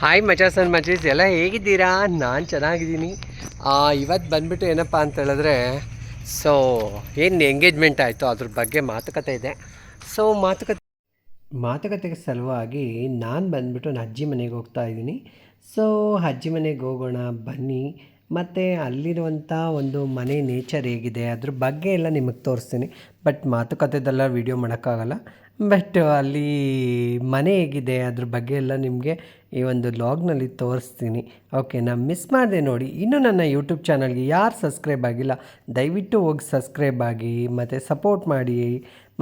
Hi ಮಚಾಸ್ and ಮಚೀಸ್ ಎಲ್ಲ ಹೇಗಿದ್ದೀರಾ? ನಾನು ಚೆನ್ನಾಗಿದ್ದೀನಿ. ಇವತ್ತು ಬಂದ್ಬಿಟ್ಟು ಏನಪ್ಪ ಅಂತ ಹೇಳಿದ್ರೆ ಸೊ ಏನು ಎಂಗೇಜ್ಮೆಂಟ್ ಆಯಿತು? ಅದ್ರ ಬಗ್ಗೆ ಮಾತುಕತೆ ಇದೆ. ಸೊ ಮಾತುಕತೆ ಮಾತುಕತೆಗೆ ಸಲುವಾಗಿ ನಾನು ಬಂದ್ಬಿಟ್ಟು ನನ್ನ ಅಜ್ಜಿ ಮನೆಗೆ ಹೋಗ್ತಾ ಇದ್ದೀನಿ. ಸೊ ಅಜ್ಜಿ ಮನೆಗೆ ಹೋಗೋಣ, ಬನ್ನಿ. ಮತ್ತು ಅಲ್ಲಿರುವಂಥ ಒಂದು ಮನೆ ನೇಚರ್ ಹೇಗಿದೆ, ಅದ್ರ ಬಗ್ಗೆ ಎಲ್ಲ ನಿಮಗೆ ತೋರಿಸ್ತೀನಿ. ಬಟ್ ಮಾತುಕತೆದೆಲ್ಲ ವೀಡಿಯೋ ಮಾಡೋಕ್ಕಾಗಲ್ಲ. ಬಟ್ ಅಲ್ಲಿ ಮನೆ ಹೇಗಿದೆ, ಅದ್ರ ಬಗ್ಗೆ ಎಲ್ಲ ನಿಮಗೆ ಈ ಒಂದು ಲಾಗ್ನಲ್ಲಿ ತೋರಿಸ್ತೀನಿ. ಓಕೆ ನಾನು ಮಿಸ್ ಮಾಡಿದೆ ನೋಡಿ. ಇನ್ನೂ ನನ್ನ ಯೂಟ್ಯೂಬ್ ಚಾನಲ್ಗೆ ಯಾರು ಸಬ್ಸ್ಕ್ರೈಬ್ ಆಗಿಲ್ಲ, ದಯವಿಟ್ಟು ಹೋಗಿ ಸಬ್ಸ್ಕ್ರೈಬ್ ಆಗಿ, ಮತ್ತು ಸಪೋರ್ಟ್ ಮಾಡಿ.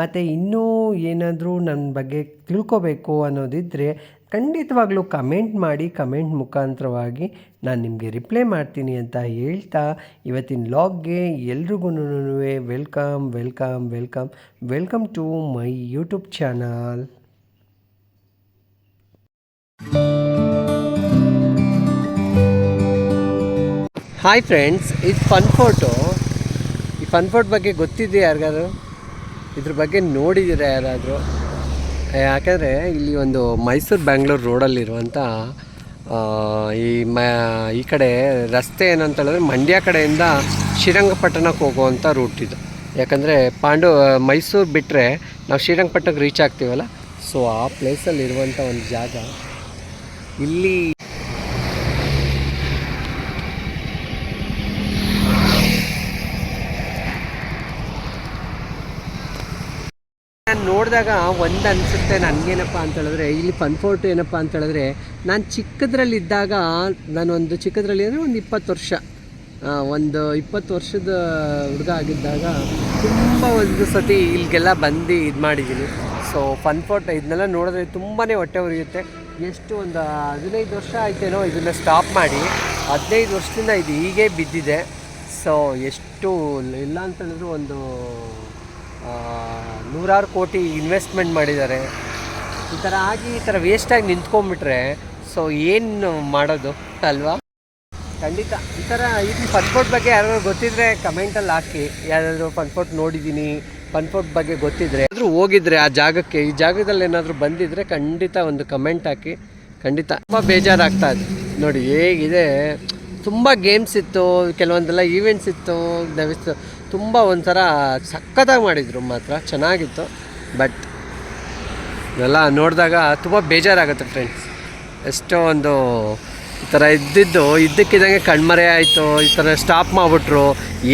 ಮತ್ತು ಇನ್ನೂ ಏನಾದರೂ ನನ್ನ ಬಗ್ಗೆ ತಿಳ್ಕೊಬೇಕು ಅನ್ನೋದಿದ್ದರೆ ಖಂಡಿತವಾಗ್ಲೂ ಕಮೆಂಟ್ ಮಾಡಿ ಕಮೆಂಟ್ ಮುಖಾಂತರವಾಗಿ ನಾನು ನಿಮಗೆ ರಿಪ್ಲೈ ಮಾಡ್ತೀನಿ ಅಂತ ಹೇಳ್ತಾ ಇವತ್ತಿನ ಲಾಗ್ಗೆ ಎಲ್ರಿಗೂ welcome welcome welcome welcome to my YouTube channel hi friends ಇದು ಫನ್ ಫೋಟೋ ಈ ಫನ್ ಫೋಟ್ ಬಗ್ಗೆ ಗೊತ್ತಿದೆ ಯಾರಿಗಾದ್ರು? ಇದ್ರ ಬಗ್ಗೆ ನೋಡಿದ್ದೀರಾ ಯಾರಾದರೂ? ಯಾಕಂದರೆ ಇಲ್ಲಿ ಒಂದು ಮೈಸೂರು ಬ್ಯಾಂಗ್ಳೂರು ರೋಡಲ್ಲಿರುವಂಥ ಈ ಮ, ಈ ಕಡೆ ರಸ್ತೆ ಏನಂತ ಹೇಳಿದ್ರೆ ಮಂಡ್ಯ ಕಡೆಯಿಂದ ಶ್ರೀರಂಗಪಟ್ಟಣಕ್ಕೆ ಹೋಗುವಂಥ ರೂಟ್ ಇದು. ಯಾಕಂದರೆ ಪಾಂಡು ಮೈಸೂರು ಬಿಟ್ಟರೆ ನಾವು ಶ್ರೀರಂಗಪಟ್ಟಣಕ್ಕೆ ರೀಚ್ ಆಗ್ತೀವಲ್ಲ? ಸೊ ಆ ಪ್ಲೇಸಲ್ಲಿರುವಂಥ ಒಂದು ಜಾಗ, ಇಲ್ಲಿ ನಾನು ನೋಡಿದಾಗ ಒಂದು ಅನಿಸುತ್ತೆ ನನಗೇನಪ್ಪ ಅಂತ ಹೇಳಿದ್ರೆ, ಇಲ್ಲಿ ಫನ್ ಫೋರ್ಟ್ ಏನಪ್ಪ ಅಂತ ಹೇಳಿದ್ರೆ, ನಾನು ಚಿಕ್ಕದ್ರಲ್ಲಿದ್ದಾಗ ನಾನೊಂದು ಚಿಕ್ಕದ್ರಲ್ಲಿ ಅಂದರೆ ಒಂದು ಇಪ್ಪತ್ತು ವರ್ಷ ಒಂದು ಇಪ್ಪತ್ತು ವರ್ಷದ ಹುಡುಗ ಆಗಿದ್ದಾಗ ತುಂಬ ಒಂದು ಸತಿ ಇಲ್ಲಿಗೆಲ್ಲ ಬಂದು ಇದು ಮಾಡಿದ್ದೀನಿ ಸೊ ಫನ್ ಫೋರ್ಟ್ ಇದನ್ನೆಲ್ಲ ನೋಡಿದ್ರೆ ತುಂಬಾ ಹೊಟ್ಟೆ ಉರಿಯುತ್ತೆ. ಎಷ್ಟು ಒಂದು ಹದಿನೈದು ವರ್ಷ ಆಯ್ತೇನೋ ಇದನ್ನು ಸ್ಟಾಪ್ ಮಾಡಿ, ಹದಿನೈದು ವರ್ಷದಿಂದ ಇದು ಹೀಗೆ ಬಿದ್ದಿದೆ. ಸೊ ಎಷ್ಟು ಇಲ್ಲ ಅಂತ ಹೇಳಿದ್ರು ಒಂದು ನೂರಾರು ಕೋಟಿ ಇನ್ವೆಸ್ಟ್ಮೆಂಟ್ ಮಾಡಿದ್ದಾರೆ. ಈ ಥರ ಆಗಿ ಈ ಥರ ವೇಸ್ಟಾಗಿ ನಿಂತ್ಕೊಂಡ್ಬಿಟ್ರೆ ಸೊ ಏನು ಮಾಡೋದು, ಅಲ್ವಾ? ಖಂಡಿತ. ಈ ಥರ ಇದು ಫನ್ಫೋರ್ಟ್ ಬಗ್ಗೆ ಯಾರಾದ್ರು ಗೊತ್ತಿದ್ರೆ ಕಮೆಂಟಲ್ಲಿ ಹಾಕಿ. ಯಾರಾದರೂ ಫನ್ಫೋರ್ಟ್ ನೋಡಿದ್ದೀನಿ ಫನ್ಫೋರ್ಟ್ ಬಗ್ಗೆ ಗೊತ್ತಿದ್ರೆ, ಆದರೂ ಹೋಗಿದ್ರೆ ಆ ಜಾಗಕ್ಕೆ, ಈ ಜಾಗದಲ್ಲಿ ಏನಾದರೂ ಬಂದಿದ್ರೆ ಖಂಡಿತ ಒಂದು ಕಮೆಂಟ್ ಹಾಕಿ, ಖಂಡಿತ. ತುಂಬ ಬೇಜಾರಾಗ್ತಾ ಇದೆ. ನೋಡಿ, ಹೇಗಿದೆ ತುಂಬ ಗೇಮ್ಸ್ ಇತ್ತು, ಕೆಲವೊಂದೆಲ್ಲ ಈವೆಂಟ್ಸ್ ಇತ್ತು ನವಿಸ್ತು ತುಂಬ ಒಂಥರ ಸಖತ್ತಾಗಿ ಮಾಡಿದರು ಮಾತ್ರ, ಚೆನ್ನಾಗಿತ್ತು. ಬಟ್ ಇವೆಲ್ಲ ನೋಡಿದಾಗ ತುಂಬ ಬೇಜಾರಾಗುತ್ತೆ ಫ್ರೆಂಡ್ಸ್ ಎಷ್ಟೋ ಒಂದು ಈ ಥರ ಇದ್ದಿದ್ದು, ಇದ್ದಕ್ಕಿದ್ದಂಗೆ ಕಣ್ಮರೆ ಆಯಿತು, ಈ ಥರ ಸ್ಟಾಪ್ ಮಾಡಿಬಿಟ್ರು.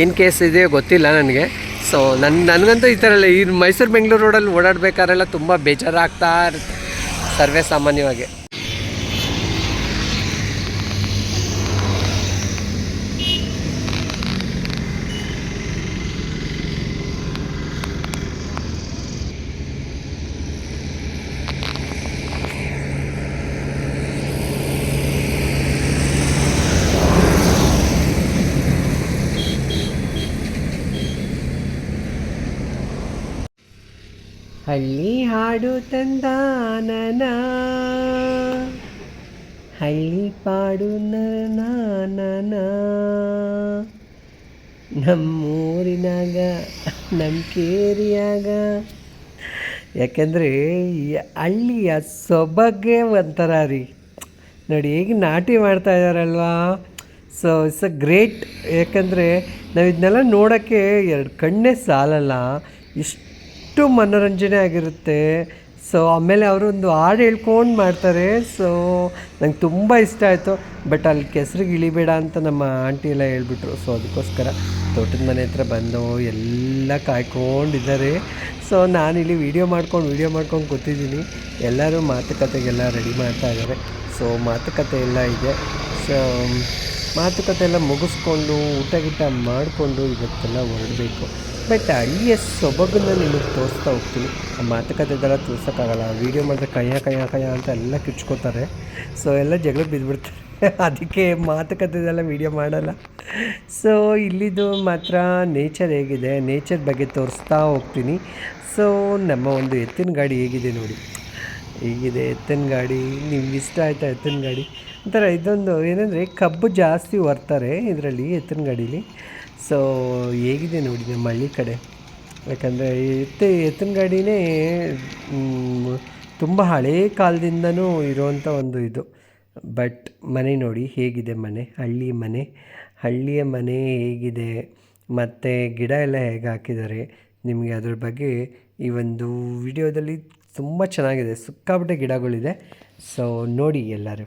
ಏನು ಕೇಸ್ ಇದೆಯೋ ಗೊತ್ತಿಲ್ಲ ನನಗೆ. ಸೊ ನನ್ನ ನನಗಂತೂ ಈ ಥರ ಎಲ್ಲ ಈ ಮೈಸೂರು ಬೆಂಗಳೂರು ರೋಡಲ್ಲಿ ಓಡಾಡಬೇಕಾರೆಲ್ಲ ತುಂಬ ಬೇಜಾರಾಗ್ತಾ ಇರುತ್ತೆ. ಸರ್ವೇ ಸಾಮಾನ್ಯವಾಗಿ. ಹಳ್ಳಿ ಹಾಡು ತಂದಾನನ. ಹಳ್ಳಿ ಪಾಡು ನಾನನ. ನಮ್ಮೂರಿನಾಗ ನಮ್ಮ ಕೇರಿಯಾಗ ಯಾಕೆಂದರೆ ಈ ಹಳ್ಳಿಯ ಸೊಬಗೆ ಒಂಥರ ರೀ ನೋಡಿ, ಈಗ ನಾಟಿ ಮಾಡ್ತಾ ಇದ್ದಾರಲ್ವಾ ಸೊ ಇಟ್ಸ್ ಅ ಗ್ರೇಟ್ ಯಾಕಂದರೆ ನಾವು ಇದನ್ನೆಲ್ಲ ನೋಡೋಕ್ಕೆ ಎರಡು ಕಣ್ಣೇ ಸಾಲಲ್ಲ. ಇಷ್ಟು ಮನೋರಂಜನೆ ಆಗಿರುತ್ತೆ. ಸೊ ಆಮೇಲೆ ಅವರು ಒಂದು ಹಾಡು ಹೇಳ್ಕೊಂಡು ಮಾಡ್ತಾರೆ. ಸೊ ನಂಗೆ ತುಂಬ ಇಷ್ಟ ಆಯಿತು. ಬಟ್ ಅಲ್ಲಿ ಕೆಸ್ರಿಗೆ ಇಳಿಬೇಡ ಅಂತ ನಮ್ಮ ಆಂಟಿ ಎಲ್ಲ ಹೇಳ್ಬಿಟ್ರು. ಸೊ ಅದಕ್ಕೋಸ್ಕರ ತೋಟದ ಮನೆ ಹತ್ರ ಬಂದು ಎಲ್ಲ ಕಾಯ್ಕೊಂಡಿದ್ದಾರೆ. ಸೊ ನಾನಿಲ್ಲಿ ವೀಡಿಯೋ ಮಾಡ್ಕೊಂಡು ವೀಡಿಯೋ ಮಾಡ್ಕೊಂಡು ಕೂತಿದ್ದೀನಿ. ಎಲ್ಲರೂ ಮಾತುಕತೆಗೆಲ್ಲ ರೆಡಿ ಮಾಡ್ತಾ ಇದ್ದಾರೆ. ಸೊ ಮಾತುಕತೆ ಎಲ್ಲ ಇದೆ. ಸೊ ಮಾತುಕತೆ ಎಲ್ಲ ಮುಗಿಸ್ಕೊಂಡು ಊಟ ಗೀಟ ಮಾಡಿಕೊಂಡು ಇವತ್ತೆಲ್ಲ ಹೊರಡಬೇಕು. ಬಟ್ ಹಳ್ಳಿಯ ಸೊಬಗನ್ನು ನಿಮಗೆ ತೋರಿಸ್ತಾ ಹೋಗ್ತೀನಿ. ಆ ಮಾತುಕತೆದೆಲ್ಲ ತೋರ್ಸೋಕ್ಕಾಗಲ್ಲ. ವೀಡಿಯೋ ಮಾಡಿದ್ರೆ ಕೈಯ ಕೈಯ ಕೈಯ ಅಂತ ಎಲ್ಲ ಕಿಚ್ಕೋತಾರೆ. ಸೊ ಎಲ್ಲ ಜಗಳ ಬಿದ್ದುಬಿಡ್ತಾರೆ ಅದಕ್ಕೆ ಮಾತುಕತೆದೆಲ್ಲ ವೀಡಿಯೋ ಮಾಡಲ್ಲ. ಸೊ ಇಲ್ಲಿದು ಮಾತ್ರ ನೇಚರ್ ಹೇಗಿದೆ. ನೇಚರ್ ಬಗ್ಗೆ ತೋರಿಸ್ತಾ ಹೋಗ್ತೀನಿ. ಸೊ ನಮ್ಮ ಒಂದು ಎತ್ತಿನ ಗಾಡಿ ಹೇಗಿದೆ ನೋಡಿ. ಹೀಗಿದೆ ಎತ್ತಿನ ಗಾಡಿ? ನಿಮ್ಗೆ ಇಷ್ಟ ಆಯಿತಾ ಎತ್ತಿನ ಗಾಡಿ? ಒಂಥರ ಇದೊಂದು ಏನಂದರೆ ಕಬ್ಬು ಜಾಸ್ತಿ ಹೊರ್ತಾರೆ ಇದರಲ್ಲಿ, ಎತ್ತಿನ ಗಾಡೀಲಿ. ಸೊ ಹೇಗಿದೆ ನೋಡಿ ನಮ್ಮ ಹಳ್ಳಿ ಕಡೆ? ಯಾಕಂದರೆ ಎತ್ತ, ಎತ್ತಿನ ಗಾಡಿನೇ ತುಂಬ ಹಳೇ ಕಾಲದಿಂದನೂ ಇರುವಂಥ ಒಂದು ಇದು. ಬಟ್ ಮನೆ ನೋಡಿ ಹೇಗಿದೆ ಮನೆ, ಹಳ್ಳಿ ಮನೆ. ಹಳ್ಳಿಯ ಮನೆ ಹೇಗಿದೆ, ಮತ್ತು ಗಿಡ ಎಲ್ಲ ಹೇಗೆ ಹಾಕಿದ್ದಾರೆ? ನಿಮಗೆ ಅದ್ರ ಬಗ್ಗೆ ಈ ಒಂದು ವಿಡಿಯೋದಲ್ಲಿ ತುಂಬ ಚೆನ್ನಾಗಿದೆ ಸಿಕ್ಕಾಪಟ್ಟೆ ಗಿಡಗಳಿದೆ. ಸೊ ನೋಡಿ ಎಲ್ಲರೂ.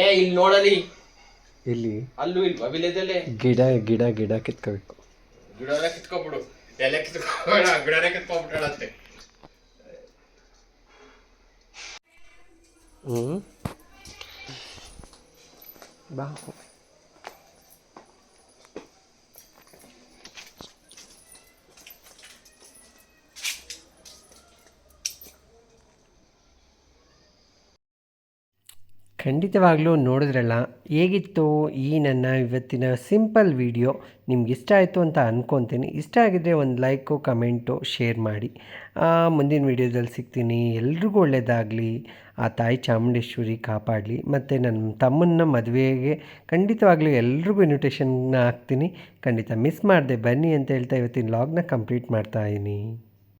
ಏ ಇಲ್ಲಿ ನೋಡಲಿ. ಇಲ್ಲಿ ಅಲ್ಲೂ ಇಲ್ವಾ ವಿಲೇಜ್ ಅಲ್ಲೇ ಗಿಡ ಗಿಡ ಗಿಡ ಕಿತ್ಕೋಬೇಕು. ಗಿಡ ಎಲ್ಲ ಕಿತ್ಕೊಬಿಡು. ಎಲೆ ಕಿತ್ಕೋಬೇಡ ಗಿಡನೇ ಕಿತ್ಕೊಬಿಟ್ಟಾಳಂತೆ ಹ್ಞೂ ಬಾ. ಖಂಡಿತವಾಗ್ಲೂ ನೋಡಿದ್ರಲ್ಲ, ಹೇಗಿತ್ತು ಈ ನನ್ನ ಇವತ್ತಿನ ಸಿಂಪಲ್ ವಿಡಿಯೋ? ನಿಮ್ಗೆ ಇಷ್ಟ ಆಯಿತು ಅಂತ ಅಂದ್ಕೊತೀನಿ ಇಷ್ಟ ಆಗಿದ್ದರೆ ಒಂದು ಲೈಕು, ಕಮೆಂಟು, ಶೇರ್ ಮಾಡಿ. ಮುಂದಿನ ವಿಡಿಯೋದಲ್ಲಿ ಸಿಗ್ತೀನಿ. ಎಲ್ರಿಗೂ ಒಳ್ಳೆಯದಾಗಲಿ ಆ ತಾಯಿ ಚಾಮುಂಡೇಶ್ವರಿ ಕಾಪಾಡಲಿ. ಮತ್ತು ನನ್ನ ತಮ್ಮನ ಮದುವೆಗೆ ಖಂಡಿತವಾಗ್ಲೂ ಎಲ್ರಿಗೂ ಇನ್ವಿಟೇಷನ್ನ ಹಾಕ್ತೀನಿ. ಖಂಡಿತ ಮಿಸ್ ಮಾಡಿದೆ ಬನ್ನಿ ಅಂತ ಹೇಳ್ತಾ ಇವತ್ತಿನ ಲಾಗ್ನ ಕಂಪ್ಲೀಟ್ ಮಾಡ್ತಾಯಿದ್ದೀನಿ